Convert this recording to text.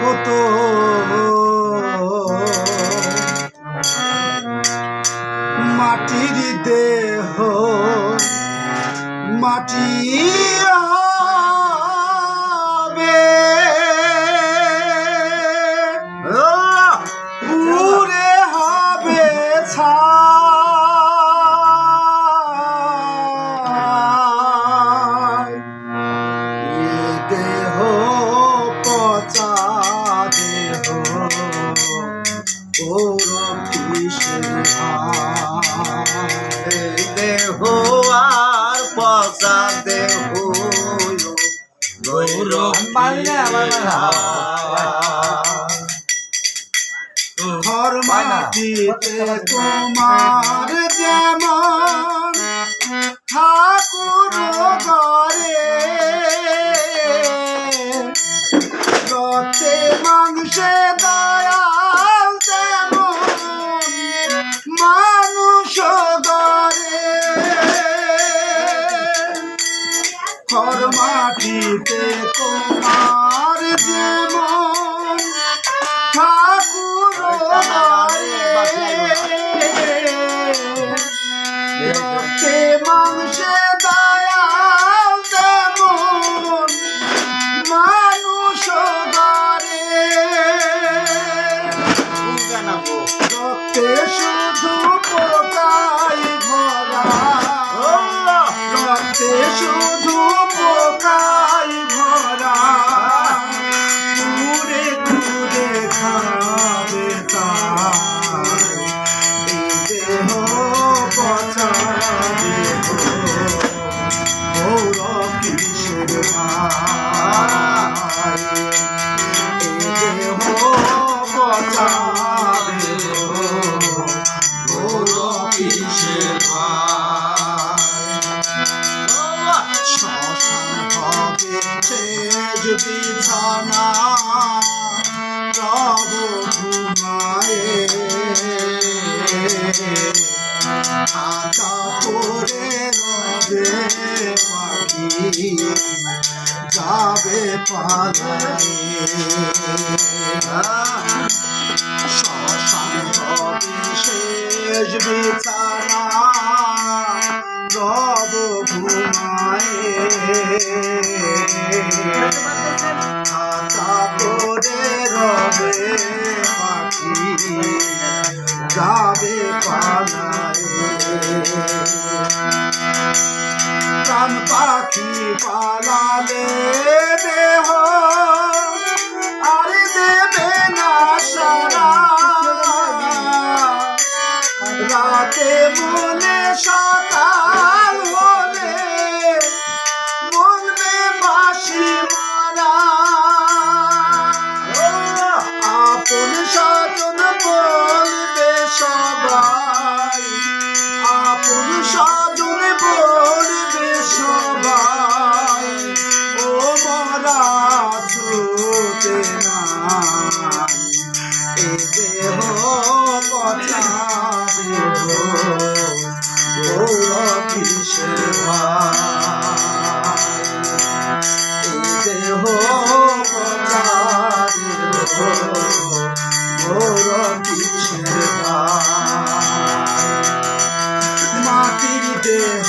হতো। মাটির দেহ মাটি ঘর মাটিতে তোমার যেমন ঠাকুর ঘর মাটিতে তোমার যেমন ঠাকুর রক্তে মাংসে দয়াল তেমন মানুষ গরে। রক্তে শুধু পোকাই ভাই শ্মশান হবে সেজ বিছানা রব ঘুমায়ে আতা পরে রবে পাখি যাবে পালায়ে শেষ পাখি যাবে পালায়ে প্রাণ পাখি পালালে দেহ দেহ পচা দেহ গৌরব কিসের ভাই এই দেহ পচা দেহ গৌরব কিসের মাটির দেহ